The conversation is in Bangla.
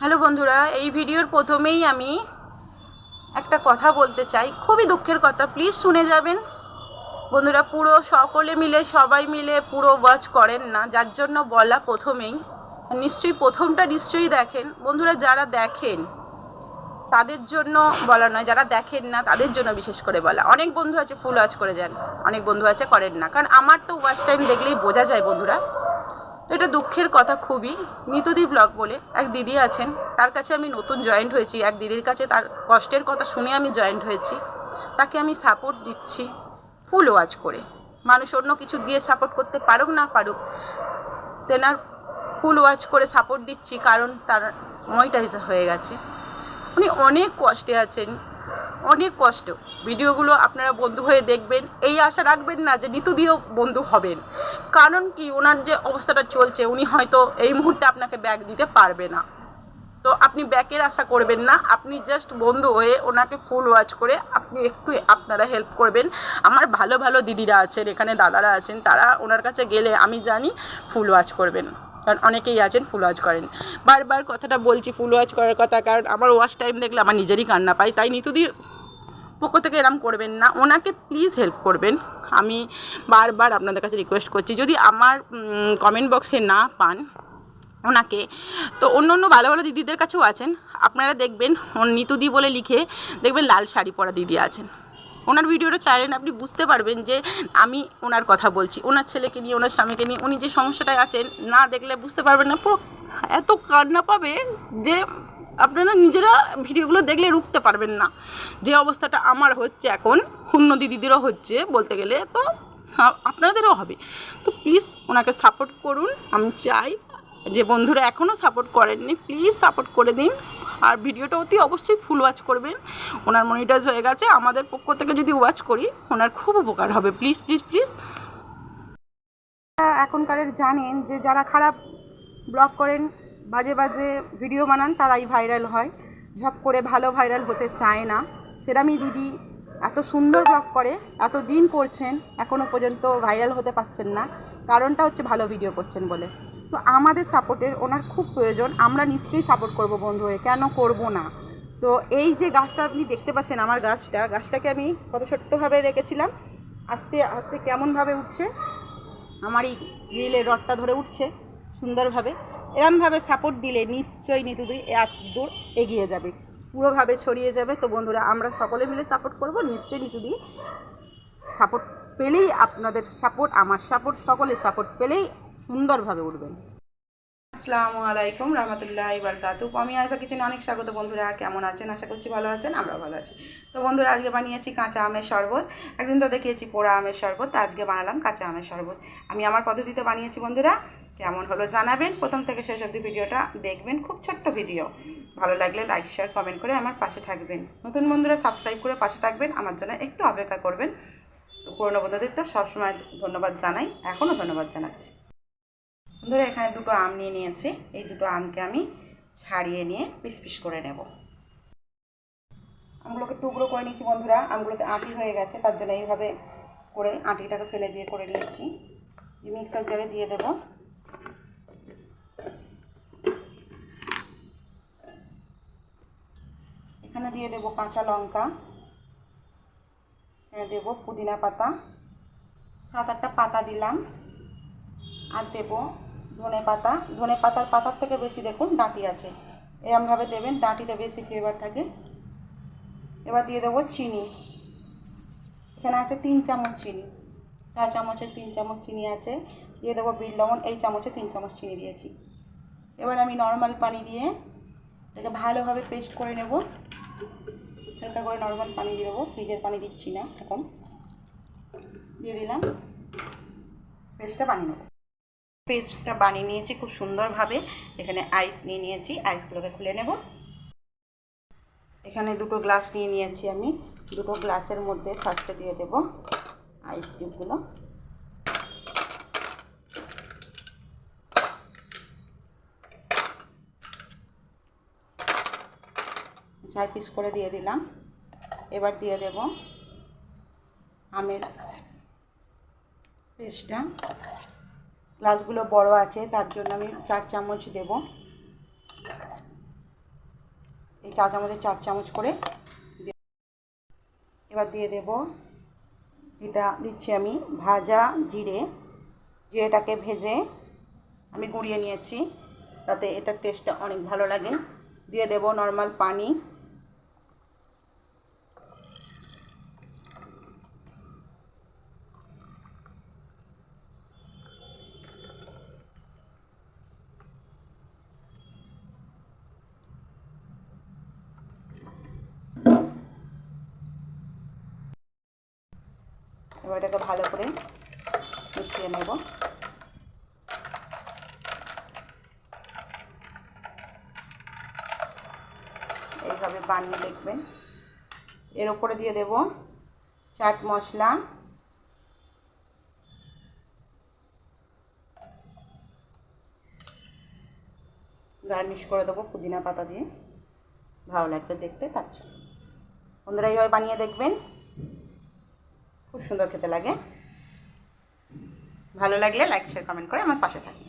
হ্যালো বন্ধুরা, এই ভিডিওর প্রথমেই আমি একটা কথা বলতে চাই। খুবই দুঃখের কথা প্লিজ শুনে যাবেন। বন্ধুরা, পুরো সকলে মিলে, সবাই মিলে পুরো ওয়াচ করেন না, যার জন্য বলা প্রথমেই, নিশ্চয়ই প্রথমটা নিশ্চয়ই দেখেন। বন্ধুরা, যারা দেখেন, তাদের জন্য বলা নয়, যারা দেখেন না, তাদের জন্য বিশেষ করে বলা। অনেক বন্ধু আছে ফুল ওয়াচ করে যান, অনেক বন্ধু আছে, করেন না। কারণ আমার তো ওয়াচ টাইম দেখলেই বোঝা যায় বন্ধুরা এটা দুঃখের কথা খুবই। নিতুদি ব্লগ বলে এক দিদি আছেন। তার কাছে আমি নতুন জয়েন্ট হয়েছি। এক দিদির কাছে তার কষ্টের কথা শুনে আমি জয়েন্ট হয়েছি। তাকে আমি সাপোর্ট দিচ্ছি ফুল ওয়াচ করে। মানুষ অন্য কিছু দিয়ে সাপোর্ট করতে পারুক না পারুক, তেনার ফুল ওয়াচ করে সাপোর্ট দিচ্ছি কারণ তার মনিটাইজার হয়ে গেছে। উনি অনেক কষ্টে আছেন। অনেক কষ্ট। ভিডিওগুলো আপনারা বন্ধু হয়ে দেখবেন। এই আশা রাখবেন না যে নিতু দিয়েও বন্ধু হবেন। কারণ কি? ওনার যে অবস্থাটা চলছে, উনি হয়তো এই মুহূর্তে আপনাকে ব্যাগ দিতে পারবে না। তো আপনি ব্যাকের আশা করবেন না। আপনি জাস্ট বন্ধু হয়ে ওনাকে ফুল ওয়াচ করে আপনি একটু আপনারা হেল্প করবেন। আমার ভালো ভালো দিদিরা আছেন, এখানে দাদারা আছেন, তারা ওনার কাছে গেলে আমি জানি ফুল ওয়াচ করবেন। কারণ অনেকেই আছেন ফুল ওয়াচ করেন। বারবার কথাটা বলছি ফুল ওয়াচ করার কথা, কারণ আমার ওয়াচ টাইম দেখলে আমার নিজেরই কান্না পাই তাই নিতুদির পক্ষ থেকে এরম করবেন না। ওনাকে প্লিজ হেল্প করবেন। আমি বারবার আপনাদের কাছে রিকোয়েস্ট করছি, যদি আমার কমেন্ট বক্সে না পান ওনাকে। তো অন্য অন্য ভালো ভালো দিদিদের কাছেও আছেন। আপনারা দেখবেন নিতুদি বলে লিখে দেখবেন লাল শাড়ি পরা দিদি আছেন। ওনার ভিডিওটা চাইলেন আপনি বুঝতে পারবেন যে আমি ওনার কথা বলছি। ওনার ছেলেকে নিয়ে, ওনার স্বামীকে নিয়ে, উনি যে সমস্যাটায় আছেন, না দেখলে বুঝতে পারবেন না। এত কান্না পাবে যে আপনারা নিজেরা ভিডিওগুলো দেখলে রুখতে পারবেন না। যে অবস্থাটা আমার হচ্ছে এখন অন্য দিদিদেরও হচ্ছে বলতে গেলে, তো আপনাদেরও হবে। তো প্লিজ ওনাকে সাপোর্ট করুন, আমি চাই যে বন্ধুরা এখনও সাপোর্ট করেননি প্লিজ সাপোর্ট করে দিন। আর ভিডিওটা অতি অবশ্যই ফুল ওয়াচ করবেন। ওনার মনিটাইজ হয়ে গেছে, আমাদের পক্ষ থেকে যদি ওয়াচ করি, ওনার খুব উপকার হবে। প্লিজ প্লিজ প্লিজ এখনকারের জানেন যে যারা খারাপ ব্লগ করেন বাজে বাজে ভিডিও বানান, তারাই ভাইরাল হয়। ঝপ করে ভালো ভাইরাল হতে চায় না। সেরামি দিদি এত সুন্দর ব্লগ করে, এত দিন করছেন এখনও পর্যন্ত ভাইরাল হতে পারছেন না। কারণটা হচ্ছে ভালো ভিডিও করছেন বলে। তো আমাদের সাপোর্টের ওনার খুব প্রয়োজন, আমরা নিশ্চয়ই সাপোর্ট করব বন্ধু হয়ে, কেন করব না? তো এই যে গাছটা আপনি দেখতে পাচ্ছেন, আমার গাছটা, গাছটাকে আমি কত ছোট্টভাবে রেখেছিলাম, আস্তে আস্তে কেমনভাবে উঠছে আমার এই গ্রিলের রডটা ধরে উঠছে, সুন্দরভাবে। এরমভাবে সাপোর্ট দিলে নিশ্চয়ই নিতুদি এত দূর এগিয়ে যাবে। পুরোভাবে ছড়িয়ে যাবে। তো বন্ধুরা, আমরা সকলে মিলে সাপোর্ট করব। নিশ্চয়ই নিতু নিতুদি সাপোর্ট পেলেই আপনাদের সাপোর্ট আমার সাপোর্ট সকলের সাপোর্ট পেলেই সুন্দরভাবে উঠবেন। আসসালামু আলাইকুম রহমতুল্লাহ বারকাতু। আমি আশা কিচেনে অনেক স্বাগত বন্ধুরা। কেমন আছেন? আশা করছি ভালো আছেন আমরা ভালো আছি। তো বন্ধুরা, আজকে বানিয়েছি কাঁচা আমের শরবত। একদিন তো দেখিয়েছি পোড়া আমের শরবত। আজকে বানালাম কাঁচা আমের শরবত। আমি আমার পদ্ধতিতে বানিয়েছি বন্ধুরা কেমন হলো জানাবেন। প্রথম থেকে শেষ অবধি ভিডিওটা দেখবেন। খুব ছোট্ট ভিডিও। ভালো লাগলে লাইক শেয়ার কমেন্ট করে আমার পাশে থাকবেন। নতুন বন্ধুরা সাবস্ক্রাইব করে পাশে থাকবেন। আমার জন্য একটু অপেক্ষা করবেন। তো পুরনো বন্ধুদের তো সবসময় ধন্যবাদ জানাই। এখনও ধন্যবাদ জানাচ্ছি। বন্ধুরা, এখানে দুটো আম নিয়ে নিয়েছি। এই দুটো আমকে আমি ছাড়িয়ে নিয়ে পিস পিস করে নেব। আমগুলোকে টুকরো করে নিয়েছি বন্ধুরা। আমগুলোতে আঁটি হয়ে গেছে। তার জন্য এইভাবে করে আঁটিটাকে ফেলে দিয়ে করে নিয়েছি। মিক্সার জারে দিয়ে দেব। এখানে দিয়ে দেব কাঁচা লঙ্কা। এখানে দেব পুদিনা পাতা। সাত আটটা পাতা দিলাম। আর দেবো ধনে পাতা। ধনে পাতার পাতার থেকে বেশি দেখুন ডাঁটি আছে। এরমভাবে দেবেন, ডাঁটিতে বেশি ফ্লেভার থাকে। এবার দিয়ে দেবো চিনি। এখানে আছে তিন চামচ চিনি। চা চামচের তিন চামচ চিনি আছে। দিয়ে দেবো বিট লবণ। এই চামচে তিন চামচ চিনি দিয়েছি। এবার আমি নর্মাল পানি দিয়ে এটাকে ভালোভাবে পেস্ট করে নেব। হালকা করে নর্মাল পানি দিয়ে দেবো। ফ্রিজের পানি দিচ্ছি না এখন। দিয়ে দিলাম। পেস্টটা বানিয়ে নেব। পেস্টটা বানিয়ে নিয়েছি খুব সুন্দরভাবে। এখানে আইস নিয়ে নিয়েছি। আইসগুলোকে খুলে নেব। এখানে দুটো গ্লাস নিয়ে নিয়েছি আমি। দুটো গ্লাসের মধ্যে ফার্স্টে দিয়ে দেব আইস কিউবগুলো চার পিস করে দিয়ে দিলাম। এবার দিয়ে দেব আমের পেস্টটা গ্লাসগুলো বড় আছে, তার জন্য আমি চার চামচ দেব। এই চা চামচের চার চামচ করে এবার দিয়ে দেব। এটা দিচ্ছি আমি ভাজা জিরে। জিরেটাকে ভেজে আমি গুঁড়িয়ে নিয়েছি, তাতে এটার টেস্টটা অনেক ভালো লাগে। দিয়ে দেব নর্মাল পানি। এটাকে ভালো করে মিশিয়ে নেব। এইভাবে বানিয়ে দেখবেন। এর ওপরে দিয়ে দেব চাট মশলা। গার্নিশ করে দেবো পুদিনা পাতা দিয়ে। ভালো লাগবে দেখতে, তার বন্ধুরা, এইভাবে বানিয়ে দেখবেন। খুব সুন্দর খেতে লাগে। ভালো লাগলে লাইক শেয়ার কমেন্ট করে আমার পাশে থাকবেন।